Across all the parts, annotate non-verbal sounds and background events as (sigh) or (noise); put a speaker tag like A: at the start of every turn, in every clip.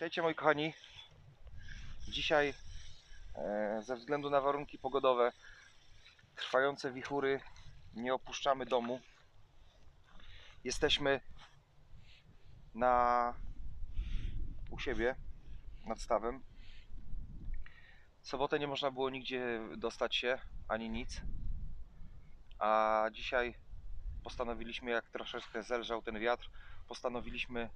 A: Witajcie moi kochani. Dzisiaj e, ze względu na warunki pogodowe, trwające wichury, nie opuszczamy domu. Jesteśmy na u siebie nad stawem. W sobotę nie można było nigdzie dostać się, ani nic. A dzisiaj postanowiliśmy, jak troszeczkę zelżał ten wiatr, postanowiliśmy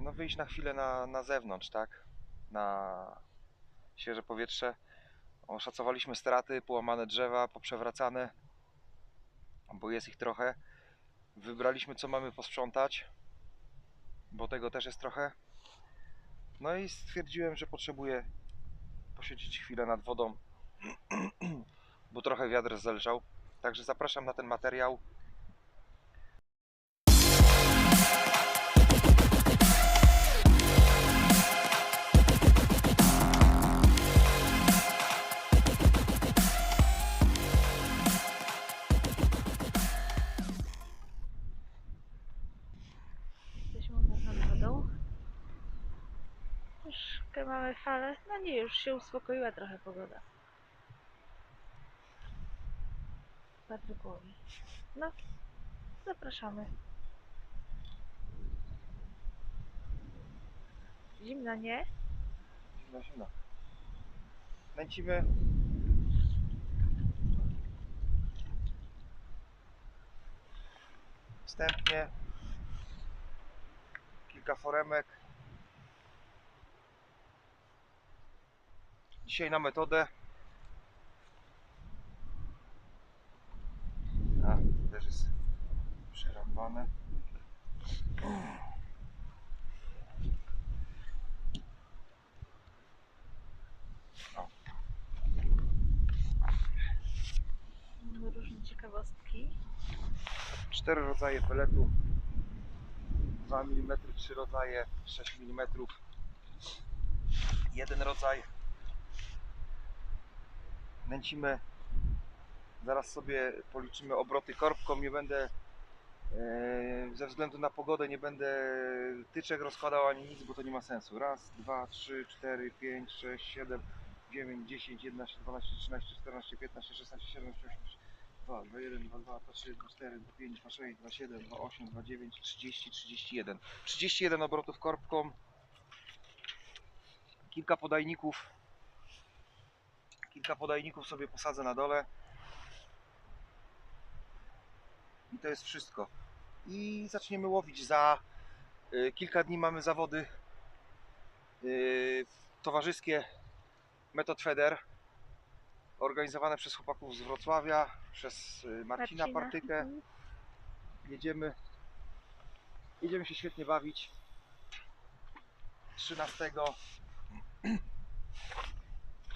A: no wyjść na chwilę na, na zewnątrz, tak? Na świeże powietrze. Oszacowaliśmy straty, połamane drzewa, poprzewracane, bo jest ich trochę. Wybraliśmy, co mamy posprzątać, bo tego też jest trochę. No i stwierdziłem, że potrzebuję posiedzieć chwilę nad wodą, (clears throat) bo trochę wiatr zelżał. Także zapraszam na ten materiał.
B: Mamy falę. No nie, już się uspokoiła trochę pogoda. Patryk łowi. No, zapraszamy. Zimno, nie?
A: Zimno, zimno. Nęcimy. Wstępnie kilka foremek. Dzisiaj na metodę. A, też jest przerąbane.
B: Mamy różne ciekawostki.
A: cztery rodzaje peletu 2 mm, trzy rodzaje 6 mm jeden rodzaj nęcimy zaraz sobie policzymy obroty korbką nie będę e, ze względu na pogodę nie będę tyczek rozkładał ani nic, bo to nie ma sensu raz, dwa, trzy, cztery, pięć, sześć, siedem 9, 10, 11, 12, 13, 14, 15, 16, 17, 18, 2, 2, 1, 2, 2, 2, 3, 2, 4, 2, 5, 2, 6, 2, 7, 2, 8, 2, 9, 30, 31. 31 obrotów korbką. Kilka podajników. Kilka podajników sobie posadzę na dole. I to jest wszystko. I zaczniemy łowić. Za y, kilka dni mamy zawody y, towarzyskie Metod Feder organizowane przez chłopaków z Wrocławia, przez y, Marcina, Partykę.
B: Mhm.
A: Jedziemy, jedziemy się świetnie bawić. 13.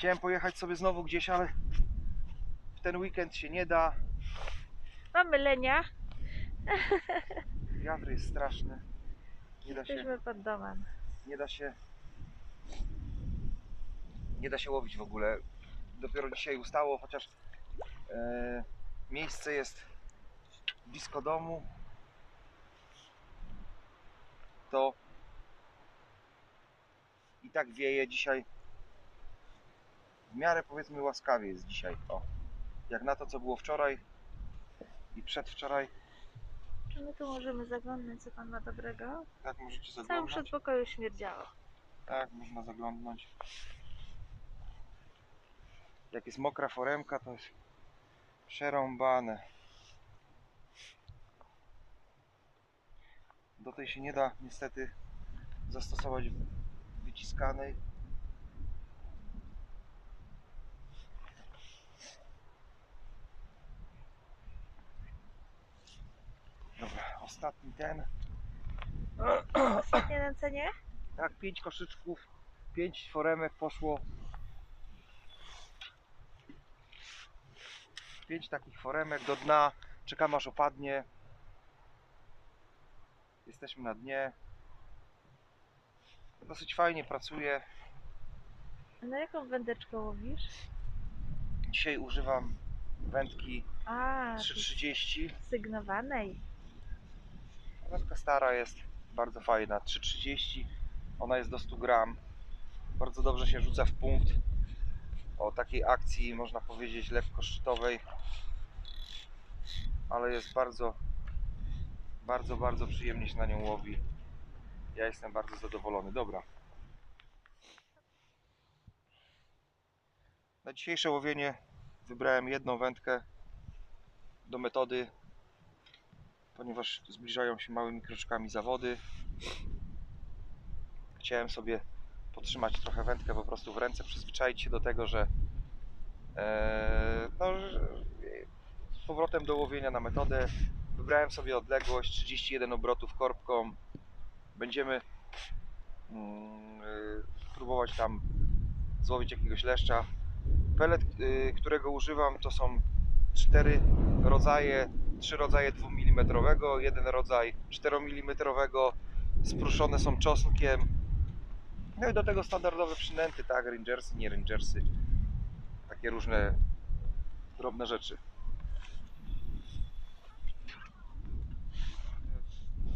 A: Chciałem pojechać sobie znowu gdzieś, ale w ten weekend się nie da.
B: Mamy lenia.
A: Wiatr jest straszny. Nie da się,
B: Jesteśmy pod domem.
A: nie da się, nie da się łowić w ogóle. Dopiero dzisiaj ustało, chociaż e, miejsce jest blisko domu. To i tak wieje dzisiaj. W miarę powiedzmy łaskawie jest dzisiaj. O, jak na to co było wczoraj i przedwczoraj,
B: Czy my tu możemy zaglądnąć, co pan ma dobrego?
A: tak możecie
B: W całym
A: zaglądać.
B: przedpokoju śmierdziało.
A: Tak, można zaglądnąć. Jak jest mokra foremka, to jest przerąbane. Do tej się nie da niestety zastosować wyciskanej. Dobra, ostatni ten.
B: Ostatnie nęcenie?
A: Tak, pięć koszyczków, pięć foremek poszło. Pięć takich foremek do dna. Czekamy aż opadnie. Jesteśmy na dnie. Dosyć fajnie pracuje.
B: A na jaką wędeczkę łowisz?
A: Dzisiaj używam wędki
B: A, tej
A: 330.
B: sygnowanej.
A: Wędka stara jest bardzo fajna. 330 Ona jest do 100 gram. Bardzo dobrze się rzuca w punkt. O takiej akcji można powiedzieć lekko szczytowej. Ale jest bardzo, bardzo, bardzo przyjemnie się na nią łowi. Ja jestem bardzo zadowolony. Dobra. Na dzisiejsze łowienie wybrałem jedną wędkę do metody, ponieważ zbliżają się małymi kroczkami zawody. Chciałem sobie podtrzymać trochę wędkę po prostu w ręce, przyzwyczaić się do tego, że, e, no, z powrotem do łowienia na metodę. Wybrałem sobie odległość 31 obrotów korbką. Będziemy mm, y, próbować tam złowić jakiegoś leszcza. Pelet, y, którego używam, to są cztery rodzaje, trzy rodzaje 2 mm, jeden rodzaj 4 mm, spruszone są czosnkiem. No i do tego standardowe przynęty, tak, rangersy, nie rangersy, takie różne drobne rzeczy.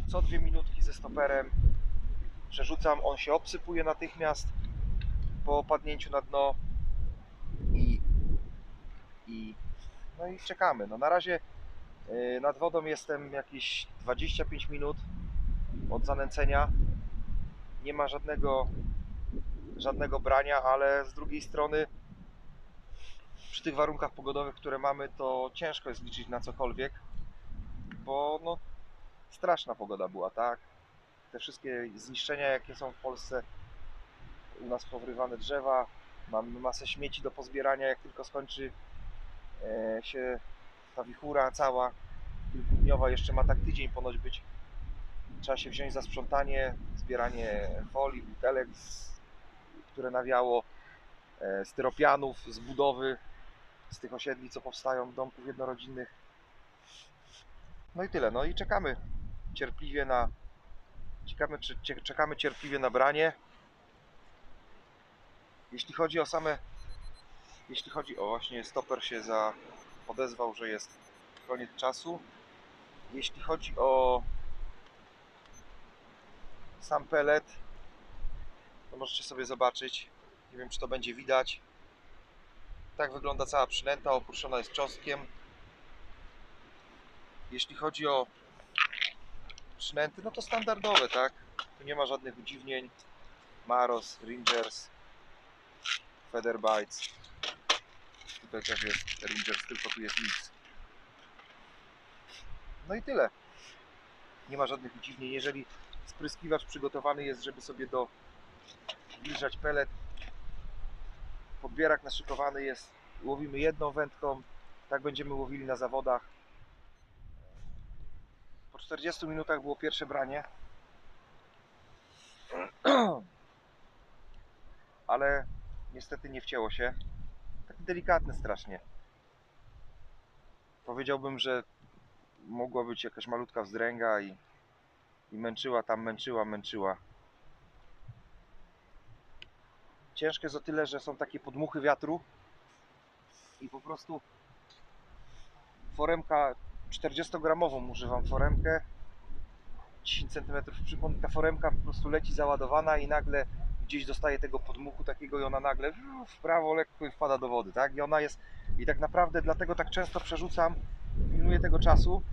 A: Co dwie minutki ze stoperem przerzucam, on się obsypuje natychmiast po opadnięciu na dno i, i no i czekamy. No na razie nad wodą jestem jakieś 25 minut od zanęcenia. Nie ma żadnego żadnego brania, ale z drugiej strony przy tych warunkach pogodowych, które mamy, to ciężko jest liczyć na cokolwiek, bo no straszna pogoda była, tak? Te wszystkie zniszczenia, jakie są w Polsce, u nas powrywane drzewa, mamy masę śmieci do pozbierania, jak tylko skończy e, się ta wichura cała kilkudniowa, jeszcze ma tak tydzień ponoć być. Trzeba się wziąć za sprzątanie, zbieranie folii, butelek, które nawiało, e, styropianów z budowy, z tych osiedli, co powstają, domków jednorodzinnych. No i tyle. No i czekamy cierpliwie na. Czekamy, czekamy cierpliwie na branie. Jeśli chodzi o same. Jeśli chodzi o właśnie stoper się za odezwał, że jest koniec czasu. Jeśli chodzi o sam pelet, to możecie sobie zobaczyć. Nie wiem, czy to będzie widać. Tak wygląda cała przynęta, oprószona jest czosnkiem. Jeśli chodzi o przynęty, no to standardowe, tak? Tu nie ma żadnych udziwnień. Maros, Rangers, Featherbites. Tutaj też jest Rangers, tylko tu jest mix. No i tyle. Nie ma żadnych udziwnień. Jeżeli spryskiwacz przygotowany jest, żeby sobie do zbliżać pelet, podbierak naszykowany jest, łowimy jedną wędką, tak będziemy łowili na zawodach. Po 40 minutach było pierwsze branie. (clears throat) Ale niestety nie wcięło się. Taki delikatny strasznie. Powiedziałbym, że mogła być jakaś malutka wzdręga i, i męczyła tam, męczyła, męczyła. Ciężkie jest o tyle, że są takie podmuchy wiatru i po prostu foremka 40-gramową używam foremkę 10 cm przypon ta foremka po prostu leci załadowana i nagle gdzieś dostaje tego podmuchu takiego i ona nagle w prawo lekko wpada do wody, tak? I ona jest i tak naprawdę dlatego tak często przerzucam, pilnuję tego czasu,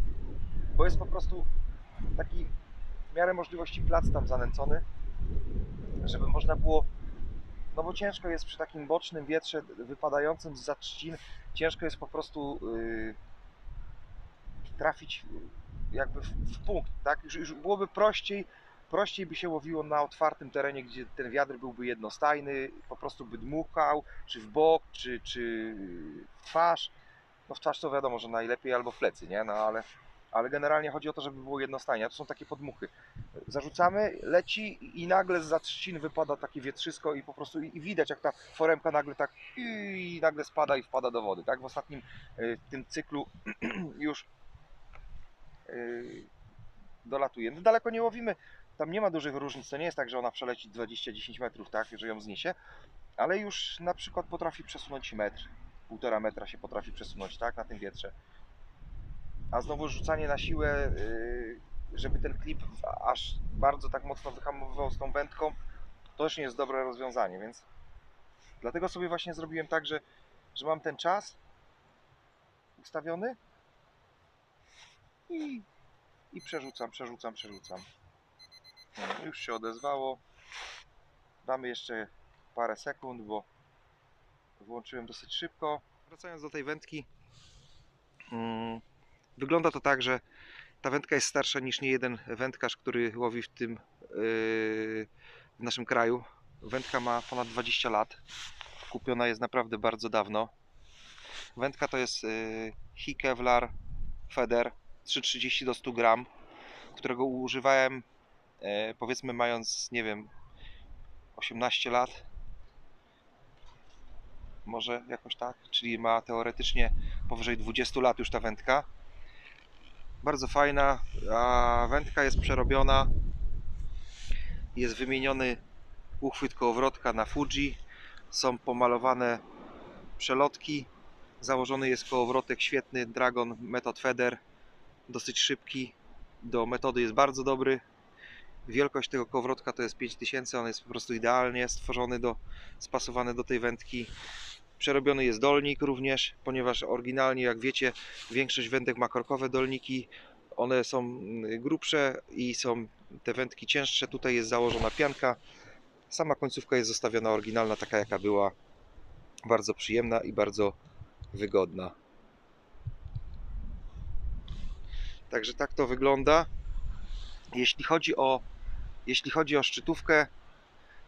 A: bo jest po prostu taki w miarę możliwości plac tam zanęcony, żeby można było no bo ciężko jest przy takim bocznym wietrze wypadającym z trzcin, ciężko jest po prostu yy, trafić jakby w, w punkt, tak? Już, już byłoby prościej, prościej by się łowiło na otwartym terenie, gdzie ten wiatr byłby jednostajny, po prostu by dmuchał, czy w bok, czy, czy w twarz. No w twarz to wiadomo, że najlepiej albo w plecy, nie? No ale, ale generalnie chodzi o to, żeby było jednostajnie, a to są takie podmuchy. Zarzucamy, leci i nagle z trzcin wypada takie wietrzysko i po prostu i i widać jak ta foremka nagle tak i nagle spada i wpada do wody, tak? W ostatnim y, tym cyklu (clears throat) już yy, dolatuje. No daleko nie łowimy, tam nie ma dużych różnic, to nie jest tak, że ona przeleci 20-10 metrów, tak, że ją zniesie, ale już na przykład potrafi przesunąć metr, półtora metra się potrafi przesunąć, tak, na tym wietrze. A znowu rzucanie na siłę, yy, żeby ten klip aż bardzo tak mocno wyhamowywał z tą wędką, to też nie jest dobre rozwiązanie, więc dlatego sobie właśnie zrobiłem tak, że, że mam ten czas ustawiony i, i przerzucam, przerzucam, przerzucam. Już się odezwało. Damy jeszcze parę sekund, bo włączyłem dosyć szybko. Wracając do tej wędki, mm, wygląda to tak, że ta wędka jest starsza niż niejeden wędkarz, który łowi w tym yy, w naszym kraju. Wędka ma ponad 20 lat. Kupiona jest naprawdę bardzo dawno. Wędka to jest yy, Hikevlar Feder 330 do 100 gram, którego używałem powiedzmy mając, nie wiem, 18 lat. Może jakoś tak, czyli ma teoretycznie powyżej 20 lat już ta wędka. Bardzo fajna, a wędka jest przerobiona. Jest wymieniony uchwyt kołowrotka na Fuji. Są pomalowane przelotki. Założony jest kołowrotek świetny Dragon Method Feather. Dosyć szybki. Do metody jest bardzo dobry. Wielkość tego kołowrotka to jest 5000. On jest po prostu idealnie stworzony, do, spasowany do tej wędki. Przerobiony jest dolnik również, ponieważ oryginalnie, jak wiecie, większość wędek ma korkowe dolniki. One są mm, grubsze i są te wędki cięższe. Tutaj jest założona pianka. Sama końcówka jest zostawiona oryginalna, taka jaka była. Bardzo przyjemna i bardzo wygodna. Także tak to wygląda. Jeśli chodzi o, jeśli chodzi o szczytówkę,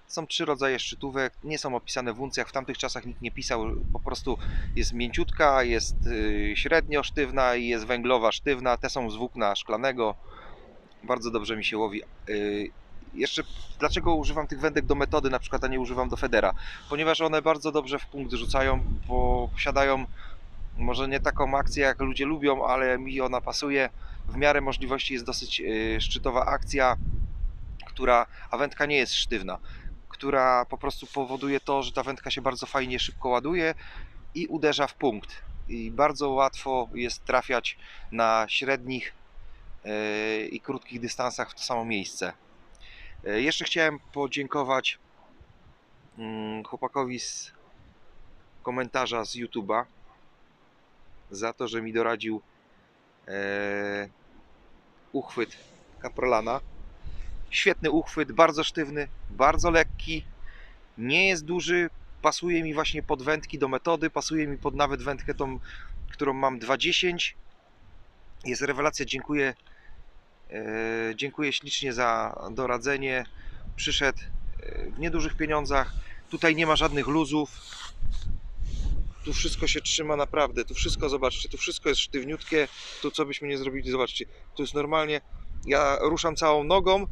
A: są trzy rodzaje szczytówek, nie są opisane w uncjach, w tamtych czasach nikt nie pisał, po prostu jest mięciutka, jest y, średnio sztywna i jest węglowa sztywna, te są z włókna szklanego, bardzo dobrze mi się łowi. Y, Jeszcze dlaczego używam tych wędek do metody, na przykład, a nie używam do federa? Ponieważ one bardzo dobrze w punkt rzucają, bo posiadają może nie taką akcję jak ludzie lubią, ale mi ona pasuje. W miarę możliwości jest dosyć y, szczytowa akcja, która, a wędka nie jest sztywna która po prostu powoduje to, że ta wędka się bardzo fajnie szybko ładuje i uderza w punkt. I bardzo łatwo jest trafiać na średnich e, i krótkich dystansach w to samo miejsce. E, Jeszcze chciałem podziękować mm, chłopakowi z komentarza z YouTube'a za to, że mi doradził e, uchwyt kaprolana. Świetny uchwyt, bardzo sztywny, bardzo lekki, nie jest duży, pasuje mi właśnie pod wędki do metody, pasuje mi pod nawet wędkę tą, którą mam 2.10. Jest rewelacja, dziękuję. e, dziękuję ślicznie za doradzenie. Przyszedł e, w niedużych pieniądzach. Tutaj nie ma żadnych luzów. Tu wszystko się trzyma naprawdę. Tu wszystko, zobaczcie, tu wszystko jest sztywniutkie. Tu co byśmy nie zrobili, zobaczcie. Tu jest normalnie. Ja ruszam całą nogą,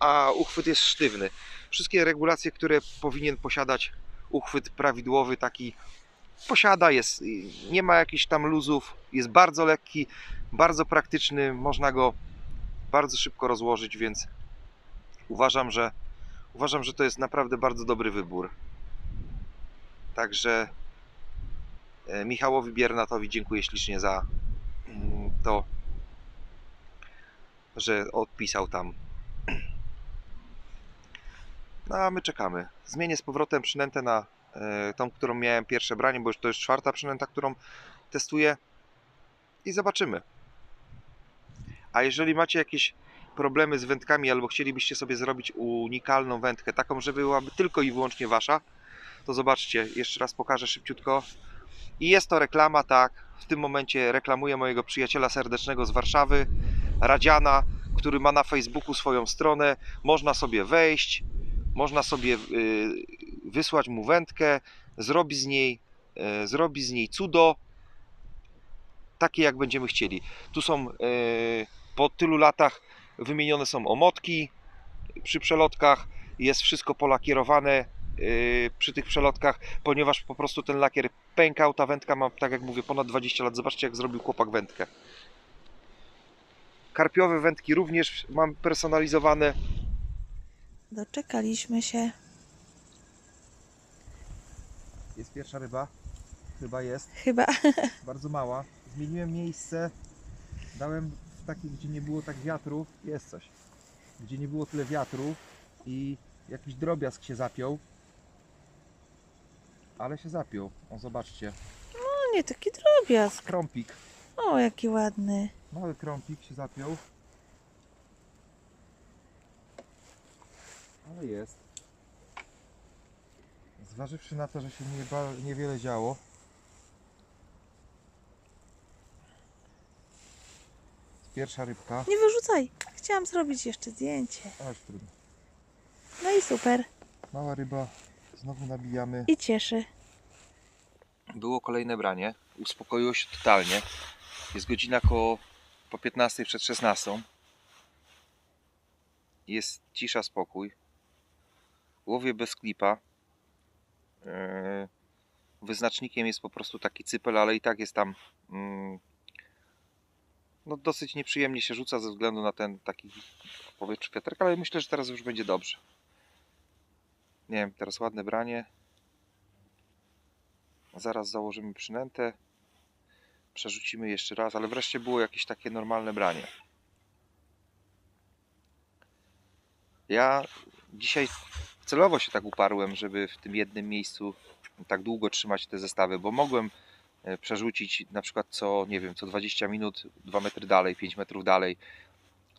A: a uchwyt jest sztywny. Wszystkie regulacje, które powinien posiadać uchwyt prawidłowy, taki posiada, jest, nie ma jakichś tam luzów, jest bardzo lekki, bardzo praktyczny, można go bardzo szybko rozłożyć, więc uważam, że uważam, że to jest naprawdę bardzo dobry wybór. Także e, Michałowi Biernatowi dziękuję ślicznie za mm, to, że odpisał tam no a my czekamy. Zmienię z powrotem przynętę na e, tą, którą miałem pierwsze branie, bo już to jest czwarta przynęta, którą testuję i zobaczymy. A jeżeli macie jakieś problemy z wędkami albo chcielibyście sobie zrobić unikalną wędkę, taką, żeby byłaby tylko i wyłącznie wasza, to zobaczcie, jeszcze raz pokażę szybciutko. I jest to reklama, tak. W tym momencie reklamuję mojego przyjaciela serdecznego z Warszawy, Radziana, który ma na Facebooku swoją stronę. Można sobie wejść, można sobie y, wysłać mu wędkę, zrobi z niej, y, zrobi z niej cudo, takie jak będziemy chcieli. Tu są y, po tylu latach wymienione są omotki przy przelotkach, jest wszystko polakierowane przy tych przelotkach, ponieważ po prostu ten lakier pękał, ta wędka ma, tak jak mówię, ponad 20 lat. Zobaczcie jak zrobił chłopak wędkę. Karpiowe wędki również mam personalizowane.
B: Doczekaliśmy się.
A: Jest pierwsza ryba. Chyba jest.
B: Chyba. (laughs)
A: Bardzo mała. Zmieniłem miejsce. Dałem w takie, gdzie nie było tak wiatru. Jest coś. Gdzie nie było tyle wiatru. I Jakiś drobiazg się zapiął. Ale się zapiął. O, zobaczcie.
B: O nie, taki drobiazg.
A: Krąpik.
B: O, jaki ładny.
A: Mały krąpik się zapiął. Ale jest. Zważywszy na to, że się nie niewiele działo. Pierwsza rybka.
B: Nie wyrzucaj. Chciałam zrobić jeszcze zdjęcie.
A: Aż trudno.
B: No i super.
A: Mała ryba. Znowu nabijamy.
B: I cieszy.
A: Było kolejne branie. Uspokoiło się totalnie. Jest godzina koło po 15 przed 16. Jest cisza, spokój. Łowię bez klipa. Yy, Wyznacznikiem jest po prostu taki cypel, ale i tak jest tam mm, no dosyć nieprzyjemnie się rzuca ze względu na ten taki powietrze wiaterka, ale myślę, że teraz już będzie dobrze. Nie wiem, teraz ładne branie. Zaraz założymy przynętę. Przerzucimy jeszcze raz, ale wreszcie było jakieś takie normalne branie. Ja dzisiaj celowo się tak uparłem, żeby w tym jednym miejscu tak długo trzymać te zestawy, bo mogłem e, przerzucić na przykład co, nie wiem, co 20 minut 2 metry dalej, 5 metrów dalej.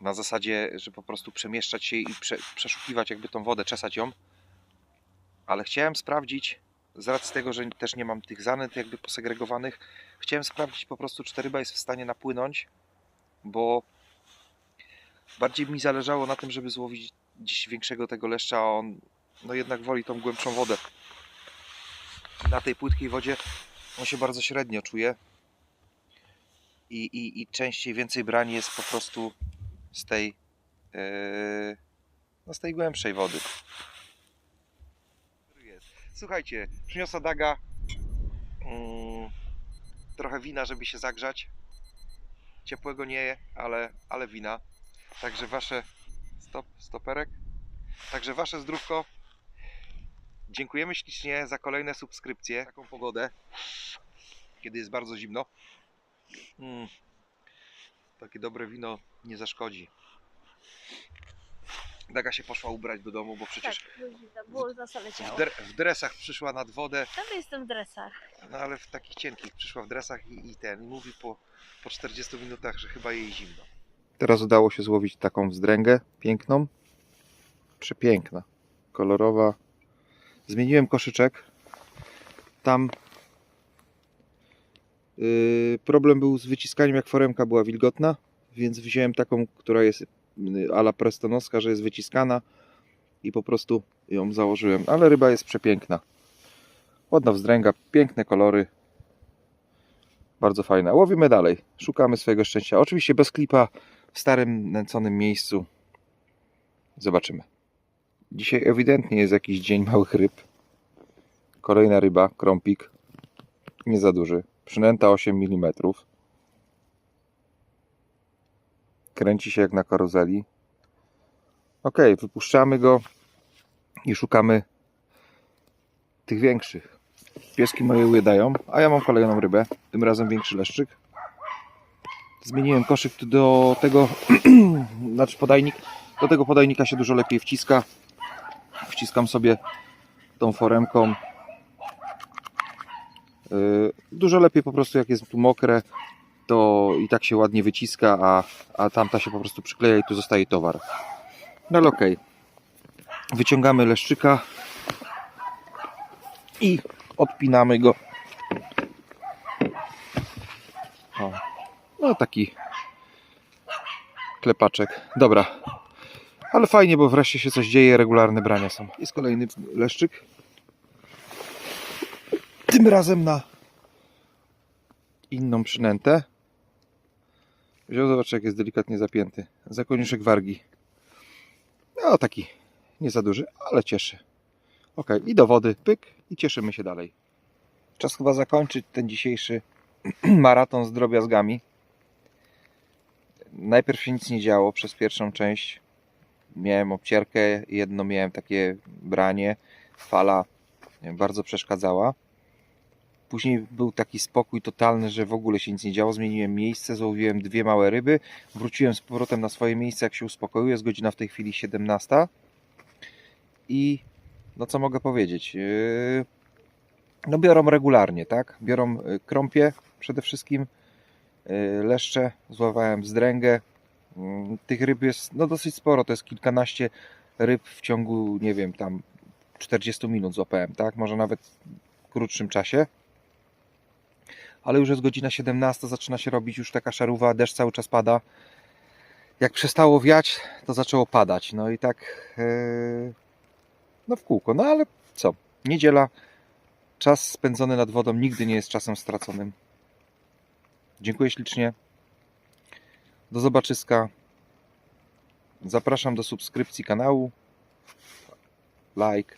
A: Na zasadzie, że po prostu przemieszczać się i prze, przeszukiwać jakby tą wodę, czesać ją. Ale chciałem sprawdzić, z racji tego, że też nie mam tych zanęt jakby posegregowanych, chciałem sprawdzić po prostu, czy ta ryba jest w stanie napłynąć, bo bardziej mi zależało na tym, żeby złowić gdzieś większego tego leszcza, on no jednak woli tą głębszą wodę. Na tej płytkiej wodzie on się bardzo średnio czuje i, i, i częściej więcej brań jest po prostu z tej yy, no z tej głębszej wody. Słuchajcie, przyniosła Daga mm, trochę wina, żeby się zagrzać. Ciepłego nie, ale, ale wina. Także wasze stop, stoperek. Także wasze zdrówko. Dziękujemy ślicznie za kolejne subskrypcje. Taką pogodę, kiedy jest bardzo zimno. Mm, takie dobre wino nie zaszkodzi. Daga się poszła ubrać do domu, bo przecież
B: Tak, było za salę
A: w, dre, w dresach przyszła nad wodę,
B: Tam jestem w dresach.
A: no ale w takich cienkich przyszła w dresach i, i ten, i mówi po, po 40 minutach, że chyba jej zimno. Teraz udało się złowić taką wzdręgę piękną. Przepiękna, kolorowa. Zmieniłem koszyczek. Tam yy, problem był z wyciskaniem, jak foremka była wilgotna, więc wziąłem taką, która jest yy, ala prestonoska, że jest wyciskana i po prostu ją założyłem. Ale ryba jest przepiękna. Ładna wzdręga, piękne kolory. Bardzo fajna. Łowimy dalej. Szukamy swojego szczęścia. Oczywiście bez klipa, w starym, nęconym miejscu. Zobaczymy. Dzisiaj ewidentnie jest jakiś dzień małych ryb. Kolejna ryba, krąpik. Nie za duży. Przynęta 8 mm. Kręci się jak na karuzeli. Ok, wypuszczamy go i szukamy tych większych. Pieski moje ujadają, a ja mam kolejną rybę, tym razem większy leszczyk. Zmieniłem koszyk do tego, (clears throat) znaczy podajnik, do tego podajnika się dużo lepiej wciska. Wciskam sobie tą foremką. Yy, Dużo lepiej po prostu jak jest tu mokre, to i tak się ładnie wyciska, a, a tamta się po prostu przykleja i tu zostaje towar. No ale okej. Wyciągamy leszczyka i odpinamy go. O, no taki klepaczek. Dobra. Ale fajnie, bo wreszcie się coś dzieje, regularne brania są. Jest kolejny leszczyk. Tym razem na inną przynętę. Wziął, zobacz jak jest delikatnie zapięty. Zakoniuszek wargi. No taki nie za duży, ale cieszy. Ok, i do wody, pyk i cieszymy się dalej. Czas chyba zakończyć ten dzisiejszy (clears throat) maraton z drobiazgami. Najpierw się nic nie działo przez pierwszą część. Miałem obcierkę, jedno miałem takie branie, fala bardzo przeszkadzała. Później był taki spokój totalny, że w ogóle się nic nie działo. Zmieniłem miejsce, złowiłem dwie małe ryby, wróciłem z powrotem na swoje miejsce, jak się uspokoił. Jest godzina w tej chwili 17. i no co mogę powiedzieć? Yy, No biorą regularnie, tak? Biorą y, krąpie przede wszystkim, yy, leszcze, złapałem zdręgę. Mm, Tych ryb jest no dosyć sporo, to jest kilkanaście ryb w ciągu, nie wiem, tam 40 minut złapałem, tak? Może nawet w krótszym czasie. Ale już jest godzina 17, zaczyna się robić już taka szaruwa, deszcz cały czas pada. Jak przestało wiać, to zaczęło padać. No i tak yy, no w kółko. No ale co? Niedziela, czas spędzony nad wodą nigdy nie jest czasem straconym. Dziękuję ślicznie. Do zobaczyska. Zapraszam do subskrypcji kanału. Like.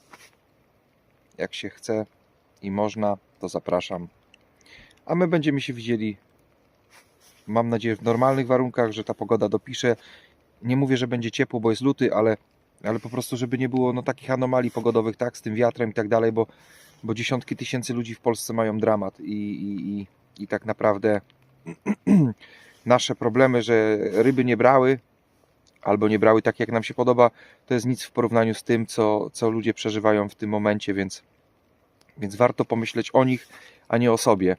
A: Jak się chce i można, to zapraszam. A my będziemy się widzieli, mam nadzieję, w normalnych warunkach, że ta pogoda dopisze. Nie mówię, że będzie ciepło, bo jest luty, ale, ale po prostu, żeby nie było no, takich anomalii pogodowych, tak, z tym wiatrem i tak dalej, bo, bo dziesiątki tysięcy ludzi w Polsce mają dramat i, i, i, i tak naprawdę (clears throat) nasze problemy, że ryby nie brały, albo nie brały tak, jak nam się podoba, to jest nic w porównaniu z tym, co, co ludzie przeżywają w tym momencie, więc, więc warto pomyśleć o nich, a nie o sobie.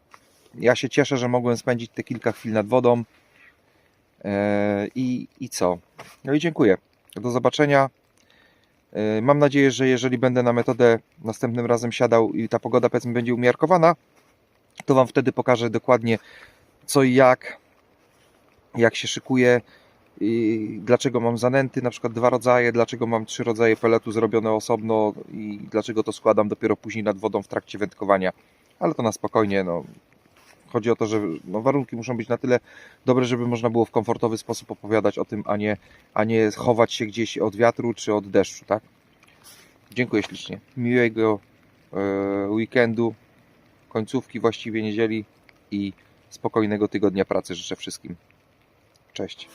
A: Ja się cieszę, że mogłem spędzić te kilka chwil nad wodą. Eee, I, I co? No i dziękuję. Do zobaczenia. Eee, Mam nadzieję, że jeżeli będę na metodę następnym razem siadał i ta pogoda powiedzmy będzie umiarkowana, to Wam wtedy pokażę dokładnie co i jak, jak się szykuje, dlaczego mam zanęty, na przykład dwa rodzaje, dlaczego mam trzy rodzaje peletu zrobione osobno i dlaczego to składam dopiero później nad wodą w trakcie wędkowania. Ale to na spokojnie, no. Chodzi o to, że no, warunki muszą być na tyle dobre, żeby można było w komfortowy sposób opowiadać o tym, a nie, a nie chować się gdzieś od wiatru czy od deszczu, tak? Dziękuję ślicznie. Miłego e, weekendu, końcówki właściwie niedzieli i spokojnego tygodnia pracy życzę wszystkim. Cześć.